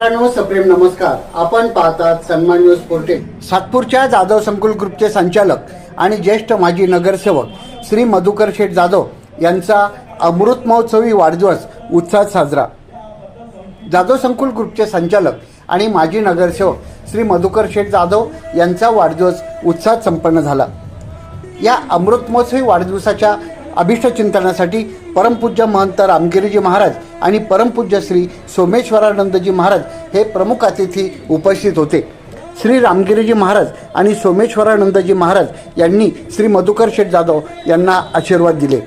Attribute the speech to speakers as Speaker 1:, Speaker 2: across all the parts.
Speaker 1: सप्रेम नमस्कार. आपण पाहतात सन्मान न्यूज पोर्टेल. सातपूरच्या जाधव संकुल ग्रुपचे संचालक आणि ज्येष्ठ माजी नगरसेवक श्री मधुकर शेठ जाधव यांचा अमृत महोत्सवी वाढदिवस उत्साहात साजरा. जाधव संकुल ग्रुपचे संचालक आणि माजी नगरसेवक श्री मधुकर शेठ जाधव यांचा वाढदिवस उत्साहात संपन्न झाला. या अमृत महोत्सवी वाढदिवसाच्या अभिष्ट चिंतनासाठी परमपूज्य महंत रामगिरीजी महाराज आणि परमपूज्य श्री सोमेश्वरानंदजी महाराज हे प्रमुख अतिथी उपस्थित होते. श्री रामगिरीजी महाराज आणि सोमेश्वरानंदजी महाराज यांनी श्री मधुकर शेठ जाधव यांना आशीर्वाद दिले.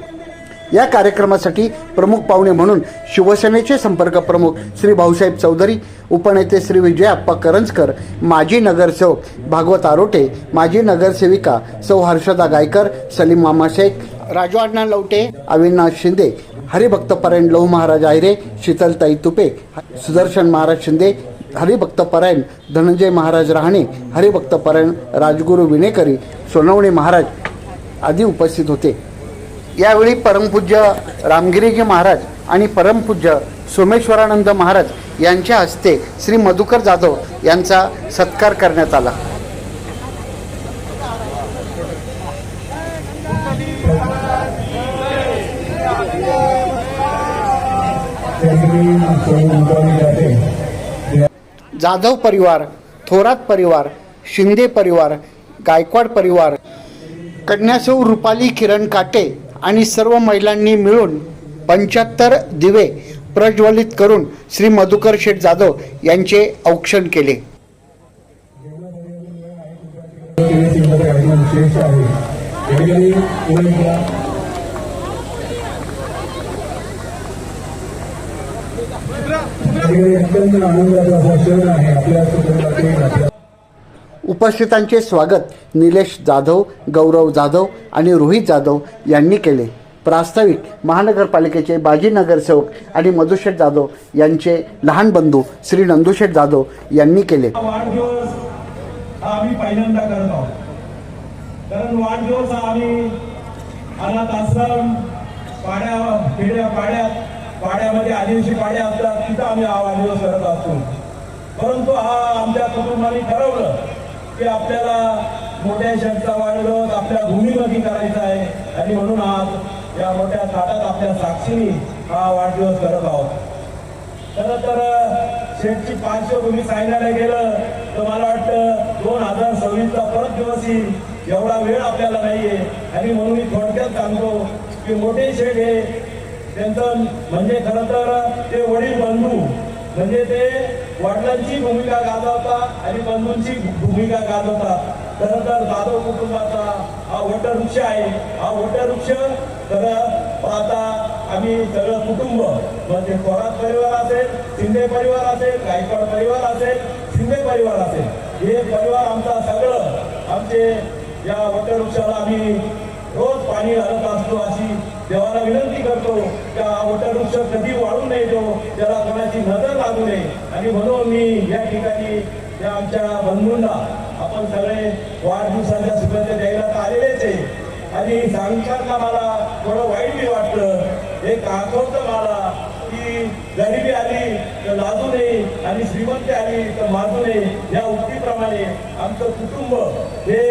Speaker 1: या कार्यक्रमासाठी प्रमुख पाहुणे म्हणून शिवसेनेचे संपर्क प्रमुख श्री भाऊसाहेब चौधरी उपनेते श्री विजय अप्पा करंजकर माजी नगरसेवक भागवत आरोटे माजी नगरसेविका सौ हर्षदा गायकर सलीम मामा शेख राजू अण्णा लवटे अविनाश शिंदे हरिभक्तपरायण लहू महाराज आहिरे शीतलताई तुपे सुदर्शन महाराज शिंदे हरिभक्तपरायण धनंजय महाराज राहणे हरिभक्तपरायण राजगुरू विणेकरी सोनवणे महाराज आदी उपस्थित होते. यावेळी परमपूज्य रामगिरीजी महाराज आणि परमपूज्य सोमेश्वरानंद महाराज यांच्या हस्ते श्री मधुकर जाधव यांचा सत्कार करण्यात आला. जाधव परिवार थोरात परिवार शिंदे परिवार गायकवाड परिवार कन्यासौ रुपाली किरण काटे आणि सर्व महिलांनी मिळून पंच्याहत्तर दिवे प्रज्वलित करून श्री मधुकर शेठ जाधव यांचे औक्षण केले.
Speaker 2: विशेष आहे यावेळी पुणेला यावेळी अत्यंत आनंदाचा असा क्षण आहे आपल्या कुटुंबातील
Speaker 1: उपस्थितांचे स्वागत निलेश जाधव गौरव जाधव आणि रोहित जाधव यांनी केले. प्रास्ताविक महानगरपालिकेचे बाजी नगरसेवक आणि मधुशेठ जाधव यांचे लहान बंधू श्री नंदुशेठ जाधव यांनी केले.
Speaker 3: वाढदिवस आम्ही पहिल्यांदा करत आहोत. कारण वाढदिवस आम्ही अनाथ आश्रम पाड्या खेड्या पाड्यात पाड्यामध्ये आदिवासी पाडे असतात तिथं आम्ही हा वाढदिवस करत असतो. परंतु हा आमच्या कुटुंबाने ठरवलं की आपल्याला मोठ्या शहरचा वाढदिवस आपल्या भूमीमध्ये करायचा आहे. आणि म्हणून आज या मोठ्या ताटात आपल्या साक्षीने हा वाढदिवस करत आहोत. खरं तर शेठची पार्श्वभूमी सांगायला गेलं तर मला वाटतं दोन हजार सव्वीसचा परत दिवस येईल एवढा वेळ आपल्याला नाहीये. आणि म्हणून मी थोडक्यात सांगतो की मोठे शेठ हे त्यांचं म्हणजे खरं तर ते वडील बंधू म्हणजे ते वडिलांची भूमिका गाजवतात आणि बंधूंची भूमिका गाजवतात खरं तर जाधव कुटुंबाचा हा वटवृक्ष आहे. हा वटवृक्ष तर आता आम्ही सगळं कुटुंब म्हणजे थोरात परिवार असेल शिंदे परिवार असेल गायकवाड परिवार असेल शिंदे परिवार असेल. हे परिवार आमचा सगळं आमचे या वटवृक्षाला आम्ही रोज पाणी घालत देवाला विनंती करतो त्या वटवृक्ष कधी वाढून नये तो त्याला कोणाची नजर लागू नये. आणि म्हणून मी या ठिकाणी त्या आमच्या बंधूंना आपण सगळे वाढदिवसाच्या शुभेच्छा द्यायला आलेलेच आहे. आणि सांगताना मला थोडं वाईट बी वाटलं. एक आठवतं मला की गरिबी आली तर लाजू नये आणि श्रीमंती आली तर माजू नये. या उक्तीप्रमाणे आमचं कुटुंब हे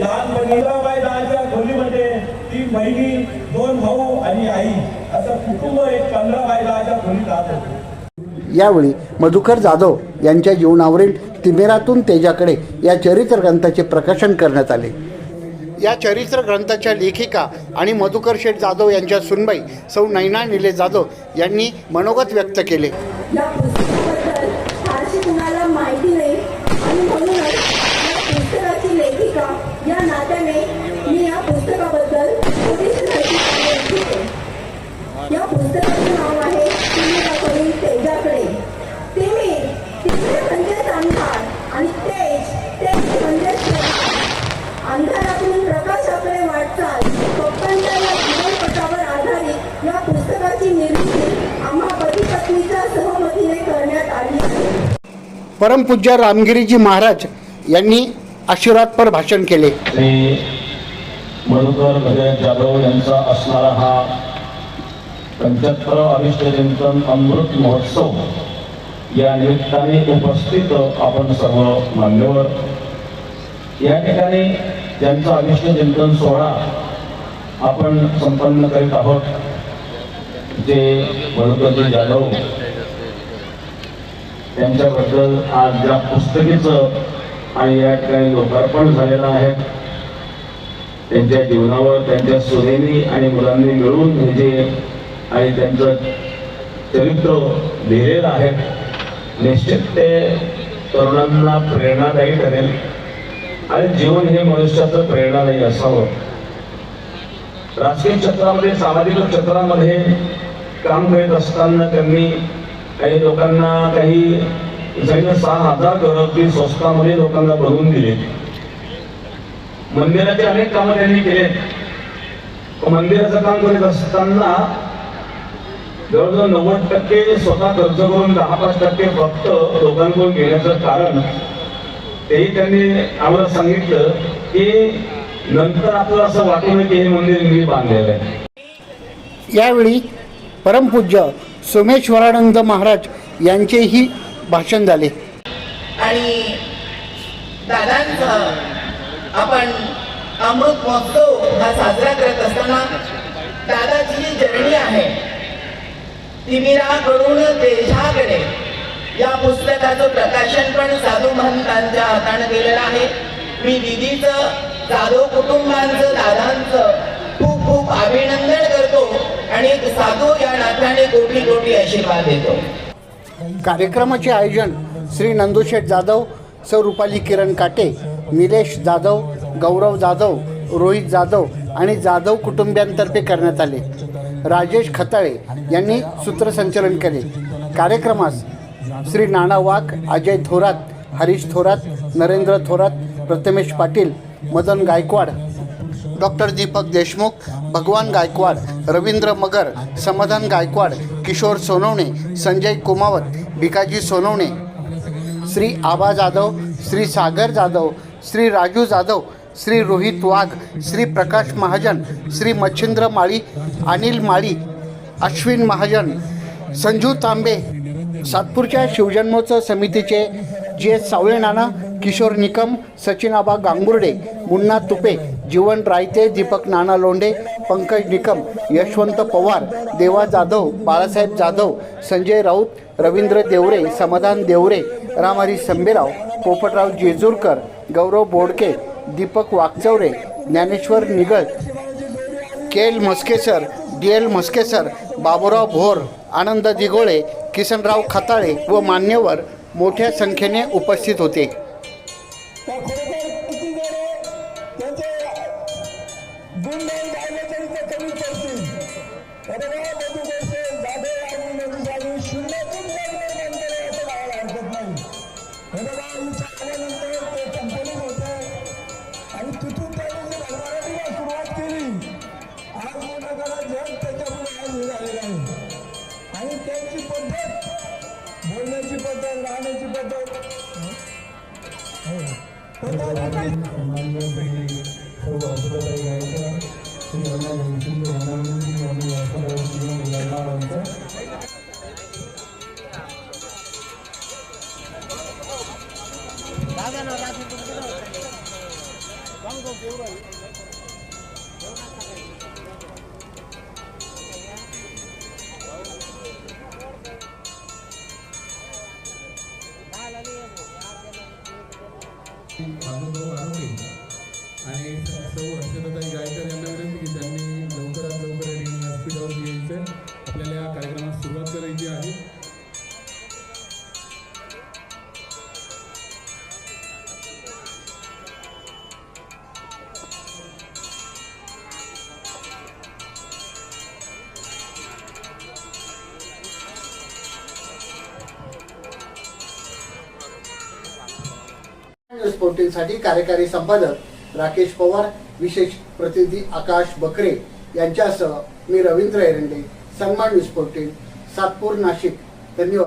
Speaker 3: लहानपणी बाई लहानच्या खोलीमध्ये तीन बहिणी दोन भाऊ आणि आई. असं कुटुंब एक पंधरा बाय दहाच्या खोलीत राहत होतं.
Speaker 1: यावेळी मधुकर जाधव यांच्या जीवनावरील तिमिरातून तेजाकडे या चरित्र ग्रंथाचे प्रकाशन करण्यात आले. या चरित्र ग्रंथाच्या लेखिका आणि मधुकर शेठ जाधव यांच्या सुनबाई सौ नैना निलेश जाधव यांनी मनोगत व्यक्त केले. परमपूज्य रामगिरीजी महाराज यांनी आशीर्वादपर भाषण केले.
Speaker 4: श्री मधुकर भगत जाधव यांचा असणारा हा पंच्याहत्तर अभिष्ट चिंतन अमृत महोत्सव या निमित्ताने उपस्थित आपण सर्व मान्यवर. या ठिकाणी ज्यांचा अभिष्ट चिंतन सोहळा आपण संपन्न करीत आहोत जे मधुकरजी जाधव त्यांच्याबद्दल आज ज्या पुस्तकेचं आणि या ठिकाणी लोकार्पण झालेलं आहे त्यांच्या जीवनावर त्यांच्या सुनेनी आणि मुलांनी मिळून हे जे आणि त्यांचं चरित्र लिहिलेलं आहे निश्चित ते तरुणांना प्रेरणादायी ठरेल. आणि जीवन हे मनुष्याचं प्रेरणादायी असावं. राजकीय क्षेत्रामध्ये सामाजिक क्षेत्रामध्ये काम करीत असताना त्यांनी काही लोकांना काही जरी सहा हजार करोड ती स्वस्तामध्ये लोकांना बनवून दिले. मंदिराचे अनेक कामं त्यांनी केले. मंदिराचं काम करीत असताना जवळजवळ नव्वद टक्के स्वतः खर्च करून दहा पाच टक्के फक्त लोकांकडून घेण्याचं कारण तेही त्यांनी आम्हाला सांगितलं की नंतर आपल्याला असं वाटू नये की हे मंदिर मी बांधलेलं आहे.
Speaker 1: यावेळी परमपूज्य सोमेश्वरानंद महाराज यांचेही भाषण झाले.
Speaker 5: आणि दादांचं आपण अमृत महोत्सव हा साजरा करत असताना दादाची जी जर्नी आहे तिमिराकडून देशाकडे या पुस्तकाचं प्रकाशन पण साधू महंतांच्या हाताने केलेलं आहे. मी दिदीचं जाधव कुटुंबांचं दादांचं खूप खूप अभिनंदन करतो. आणि एक साधू या नात्याने कोटी कोटी आशीर्वाद देतो.
Speaker 1: कार्यक्रमाचे आयोजन श्री नंदुशेठ जाधव सौ रुपाली किरण काटे निलेश जाधव गौरव जाधव रोहित जाधव आणि जाधव कुटुंबियांतर्फे करण्यात आले. राजेश खताळे यांनी सूत्रसंचलन केले. कार्यक्रमास श्री नाना वाघ अजय थोरात हरीश थोरात नरेंद्र थोरात प्रथमेश पाटील मदन गायकवाड डॉक्टर दीपक देशमुख भगवान गायकवाड रवींद्र मगर समाधान गायकवाड किशोर सोनवणे संजय कुमावत भिकाजी सोनवणे श्री आबा जाधव श्री सागर जाधव श्री राजू जाधव श्री रोहित वाघ श्री प्रकाश महाजन श्री मच्छिंद्र माळी अनिल माळी अश्विन महाजन संजू तांबे सातपूरच्या शिवजन्मोत्सव समितीचे जे सावळे नाना किशोर निकम सचिन आबा गांगुर्डे मुन्ना तुपे जीवन रायते दीपक नाना लोंढे पंकज निकम यशवंत पवार देवा जाधव बाळासाहेब जाधव संजय राऊत रवींद्र देवरे समाधान देवरे रामहरी संबेराव पोपटराव जेजूरकर गौरव बोडके दीपक वाकचौरे ज्ञानेश्वर निगळ केल मस्केसर म्हस्केसर डी एल म्हस्केसर बाबूराव भोर आनंद दिगोळे किसनराव खताळे व मान्यवर मोठ्या संख्येने उपस्थित होते.
Speaker 2: जाधव शून्यातून जर नंतर असं गावाला हरकत नाही हे बघा इथं आल्यानंतर ते कंपनी होते आणि तिथून त्यांनी जी सुरुवात केली आज मोठा करा जग त्याच्यामुळे आज झालेलं आहे आणि त्यांची पद्धत बोलण्याची पद्धत राहण्याची पद्धत
Speaker 6: 咱们都丢了。
Speaker 1: न्यूज फोर्टीनसाठी कार्यकारी संपादक राकेश पवार विशेष प्रतिनिधी आकाश बकरे यांच्यासह मी रवींद्र एरंडे सन्मान न्यूज फोर्टीन सातपूर नाशिक. धन्यवाद.